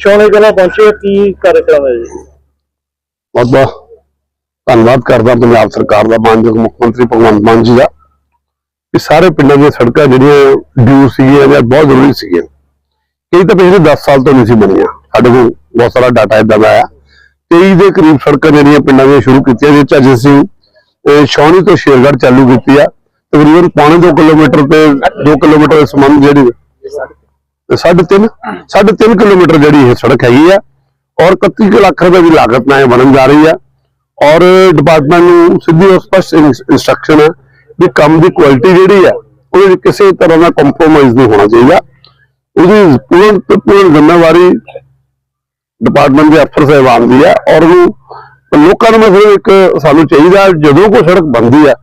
ਸ਼ੌਣੇ ਕਲਾ ਪਹੁੰਚੇ ਕੀ ਕਾਰਜਕ੍ਰਮ ਹੈ ਜੀ? ਬਹੁਤ ਬਹੁਤ ਧੰਨਵਾਦ ਕਰਦਾ ਪੰਜਾਬ ਸਰਕਾਰ ਦਾ ਮਾਨਯੋਗ ਮੁੱਖ ਮੰਤਰੀ ਭਗਵੰਤ ਮਾਨ ਜੀ ਦਾ ਕਿ ਸਾਰੇ ਪਿੰਡਾਂ ਦੀਆਂ ਸੜਕਾਂ ਜਿਹੜੀਆਂ ਡਿਊ ਸੀਗੀਆਂ ਜਾਂ ਬਹੁਤ ਜ਼ਰੂਰੀ ਸੀਗੀਆਂ ਕਈ ਤਾਂ ਪਿਛਲੇ 10 ਸਾਲ ਤੋਂ ਨਹੀਂ ਸੀ ਬਣੀਆਂ। ਸਾਡੇ ਕੋਲ ਬਹੁਤ ਸਾਰਾ ਡਾਟਾ ਇਦਾਂ ਦਾ ਆਇਆ। 23 ਦੇ ਕਰੀਬ ਸੜਕਾਂ ਜਿਹੜੀਆਂ ਪਿੰਡਾਂ ਦੀਆਂ ਸ਼ੁਰੂ ਕੀਤੀਆਂ ਜਿਸ 'ਚ ਅੱਜ ਅਸੀਂ ਅਹ, ਤੋਂ ਸ਼ੇਰਗੜ ਚਾਲੂ ਕੀਤੀ ਆ। ਤਕਰੀਬਨ ਪੌਣੇ 2 ਕਿਲੋਮੀਟਰ ਤੇ 2 ਕਿਲੋਮੀਟਰ ਦੇ ਸੰਬੰਧ ਜਿਹੜੀ ਸਾਢੇ ਤਿੰਨ ਸਾਢੇ ਤਿੰਨ ਕਿਲੋਮੀਟਰ ਜਿਹੜੀ ਇਹ ਸੜਕ ਹੈਗੀ ਆ ਔਰ 31 ਕੁ ਲੱਖ ਰੁਪਏ ਦੀ ਲਾਗਤ ਨਾਲ ਇਹ ਬਣਨ ਜਾ ਰਹੀ ਆ। ਔਰ ਡਿਪਾਰਟਮੈਂਟ ਨੂੰ ਸਿੱਧੀ ਔਰ ਸਪਸ਼ਟ ਇਨਸਟਰਕਸ਼ਨ ਹੈ ਵੀ ਕੰਮ ਦੀ ਕੁਆਲਿਟੀ ਜਿਹੜੀ ਆ ਉਹਦੇ ਵਿੱਚ ਕਿਸੇ ਤਰ੍ਹਾਂ ਦਾ ਕੰਪਰੋਮਾਈਜ਼ ਨਹੀਂ ਹੋਣਾ ਚਾਹੀਦਾ। ਉਹਦੀ ਪੂਰਨ ਪੂਰਨ ਜ਼ਿੰਮੇਵਾਰੀ ਡਿਪਾਰਟਮੈਂਟ ਦੇ ਅਫਸਰ ਸਾਹਿਬਾਨ ਦੀ ਆ ਔਰ ਉਹਨੂੰ ਲੋਕਾਂ ਨੂੰ ਮਤਲਬ ਇੱਕ ਸਾਨੂੰ ਚਾਹੀਦਾ ਜਦੋਂ ਕੋਈ ਸੜਕ ਬਣਦੀ ਆ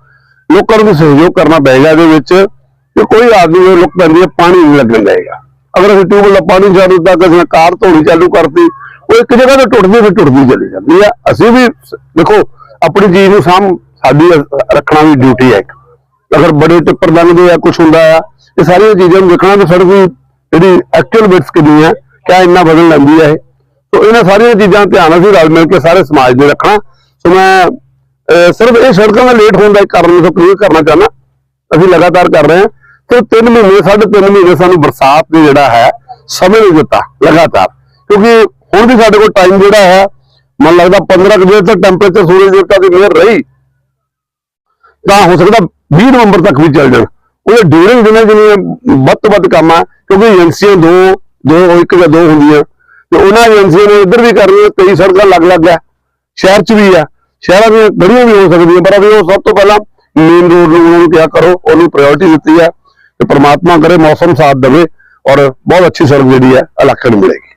ਲੋਕਾਂ ਨੂੰ ਵੀ ਸਹਿਯੋਗ ਕਰਨਾ ਪਏਗਾ ਇਹਦੇ ਵਿੱਚ ਕਿ ਕੋਈ ਆਦਮੀ ਉਹ ਲੁੱਕ ਪੈਂਦੀ ਹੈ ਪਾਣੀ ਨਹੀਂ ਲੱਗਣ ਦੇਗਾ ਅਗਰ ਅਸੀਂ ਟਿਊਬਲ ਦਾ ਪਾਣੀ ਚਾਲੂ ਦਿੱਤਾ, ਕਿਸੇ ਨੇ ਕਾਰ ਧੋਣੀ ਚਾਲੂ ਕਰਤੀ, ਉਹ ਇੱਕ ਜਗ੍ਹਾ ਤੇ ਟੁੱਟਦੀ ਫਿਰ ਟੁੱਟਦੀ ਚਲੀ ਜਾਂਦੀ ਆ। ਅਸੀਂ ਵੀ ਦੇਖੋ, ਆਪਣੀ ਚੀਜ਼ ਨੂੰ ਸਾਂਭ, ਸਾਡੀ ਰੱਖਣਾ ਵੀ ਡਿਊਟੀ ਹੈ ਇੱਕ। ਅਗਰ ਬੜੇ ਟਿੱਪਰ ਲੰਘਦੇ ਆ ਕੁਝ ਹੁੰਦਾ ਆ, ਇਹ ਸਾਰੀਆਂ ਚੀਜ਼ਾਂ ਨੂੰ ਦੇਖਣਾ ਤੇ ਸੜਕ ਦੀ ਜਿਹੜੀ ਐਕਚੁਅਲ ਬਿਟਸ ਕਿੰਨੀ ਆ, ਕਿਆ ਇੰਨਾ ਬਦਲ ਲੈਂਦੀ ਆ ਇਹ। ਸੋ ਇਹਨਾਂ ਸਾਰੀਆਂ ਚੀਜ਼ਾਂ ਧਿਆਨ ਅਸੀਂ ਰਲ ਮਿਲ ਕੇ ਸਾਰੇ ਸਮਾਜ ਦੇ ਰੱਖਣਾ। ਸੋ ਮੈਂ ਸਿਰਫ ਇਹ ਸੜਕਾਂ ਦਾ ਲੇਟ ਹੋਣ ਦਾ ਇੱਕ ਕਾਰਨ ਤੋਂ ਕਲੀਅਰ ਕਰਨਾ ਚਾਹੁੰਦਾ। ਅਸੀਂ ਲਗਾਤਾਰ ਕਰ ਰਹੇ ਹਾਂ। ਤੇ 3 ਮਹੀਨੇ, ਸਾਢੇ ਤਿੰਨ ਮਹੀਨੇ ਸਾਨੂੰ ਬਰਸਾਤ ਦੇ ਜਿਹੜਾ ਹੈ, ਸਮੇਂ ਨਹੀਂ ਦਿੱਤਾ, ਲਗਾਤਾਰ। ਕਿਉਂਕਿ ਹੁਣ ਵੀ ਸਾਡੇ ਕੋਲ ਟਾਈਮ ਜਿਹੜਾ ਹੈ, ਮਨ ਲੱਗਦਾ 15 ਕੁ ਦਿਨ ਤੱਕ ਟੈਂਪਰੇਚਰ ਸੂਰਜ ਦੇਵਤਾ ਦੀ ਮਿਹਰ ਰਹੀ। ਤਾਂ ਹੋ ਸਕਦਾ 20 ਨਵੰਬਰ ਤੱਕ ਵੀ ਚੱਲ ਜਾਣ। ਉਹਦੇ ਡਿਊਰਿੰਗ ਦਿਨਾਂ ਜਿਵੇਂ ਵੱਧ ਤੋਂ ਵੱਧ ਕੰਮ ਆ, ਕਿਉਂਕਿ ਏਜੰਸੀਆਂ ਦੋ ਦੋ ਇੱਕ ਜਾਂ ਦੋ ਹੁੰਦੀਆਂ। ਤੇ ਉਹਨਾਂ ਏਜੰਸੀਆਂ ਨੇ ਇੱਧਰ ਵੀ ਕਰਨੀਆਂ ਕਈ ਸੜਕਾਂ ਲੱਗ ਲੱਗ ਆ ਸ਼ਹਿਰ 'ਚ ਵੀ ਆ। ਸ਼ਹਿਰਾਂ ਦੀਆਂ ਗੜੀਆਂ ਵੀ ਹੋ ਸਕਦੀਆਂ, ਪਰ ਅਭੀ ਉਹ ਸਭ ਤੋਂ ਪਹਿਲਾਂ ਮੇਨ ਰੋਡ ਨੂੰ ਉਹਨਾਂ ਨੂੰ ਕਿਹਾ ਕਰੋ, ਉਹਨੂੰ ਪ੍ਰਾਇੋਰਟੀ ਦਿੱਤੀ ਹੈ ਤੇ ਪ੍ਰਮਾਤਮਾ ਕਰੇ, ਮੌਸਮ ਸਾਥ ਦੇਵੇ ਔਰ ਬਹੁਤ ਅੱਛੀ ਸੜਕ ਜਿਹੜੀ ਹੈ, ਇਲਾਕੇ ਨੂੰ ਮਿਲੇਗੀ।